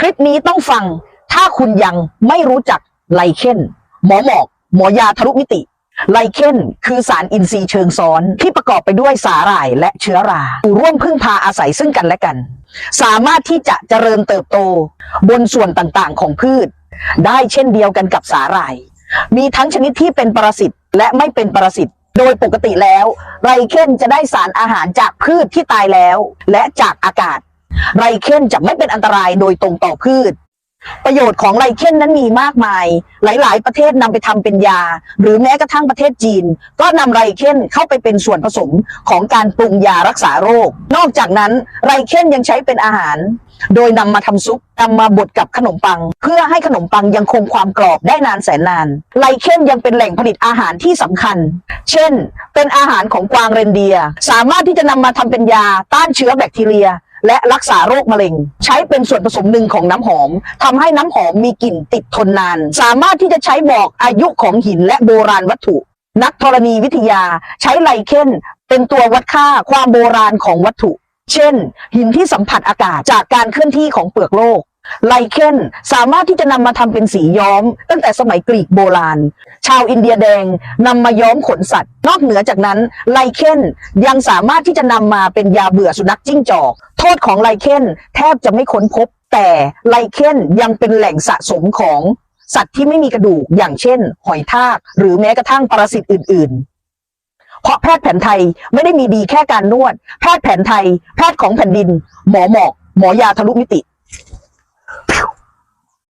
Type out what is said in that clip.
คลิปนี้ต้องฟัง ถ้าคุณยังไม่รู้จักไลเคนหมอหมอก หมอยาทะลุมิติ ไลเคนคือสารอินทรีย์เชิงซ้อนที่ประกอบไปด้วยสาหร่ายและเชื้อราอยู่ร่วมพึ่งพาอาศัยซึ่งกันและกัน สามารถที่จะเจริญเติบโต บนส่วนต่างๆของพืช ได้เช่นเดียวกันกับสาหร่าย มีทั้งชนิดที่เป็นปรสิตและไม่เป็นปรสิตโดยปกติแล้วไรเคนจะได้สารอาหารจากพืชที่ตายแล้ว และจากอากาศ ไรเคนจะไม่เป็นอันตรายโดยตรงต่อพืช ประโยชน์ของไรเคนนั้นมีมากมาย หลาย ๆ ประเทศนำไปทำเป็นยา หรือแม้กระทั่งประเทศจีน ก็นำไรเคนเข้าไปเป็นส่วนผสมของการปรุงยารักษาโรค นอกจากนั้นไรเคนยังใช้เป็นอาหาร โดยนำมาทำซุปนำมาบดกับขนมปัง เพื่อให้ขนมปังยังคงความกรอบได้นานแสนนาน ไลเคนยังเป็นแหล่งผลิตอาหารที่สำคัญ เช่น เป็นอาหารของกวางเรนเดีย สามารถที่จะนำมาทำเป็นยาต้านเชื้อแบคทีเรีย และรักษาโรคมะเร็ง ใช้เป็นส่วนผสมหนึ่งของน้ำหอมทำให้น้ำหอมมีกลิ่นติดทนนาน สามารถที่จะใช้บอกอายุของหินและโบราณวัตถุ นักธรณีวิทยาใช้ไลเคนเป็นตัววัดค่าความโบราณของวัตถุ เช่น หินที่สัมผัสอากาศจากการเคลื่อนที่ของเปลือกโลกไลเคนสามารถที่จะนำมาทำเป็นสีย้อม ตั้งแต่สมัยกรีกโบราณ ชาวอินเดียแดงนำมาย้อมขนสัตว์ นอกเหนือจากนั้นไลเคนยังสามารถที่จะนำมาเป็นยาเบื่อสุนัขจิ้งจอก โทษของไลเคนแทบจะไม่ค้นพบ แต่ไลเคนยังเป็นแหล่งสะสมของสัตว์ที่ไม่มีกระดูกอย่างเช่น หอยทาก หรือแม้กระทั่งปรสิตอื่น ๆ เพราะแพทย์แผนไทยไม่ได้มีดีแค่การนวด แพทย์แผนไทย แพทย์ของแผ่นดิน หมอหมอก หมอยาทะลุมิติ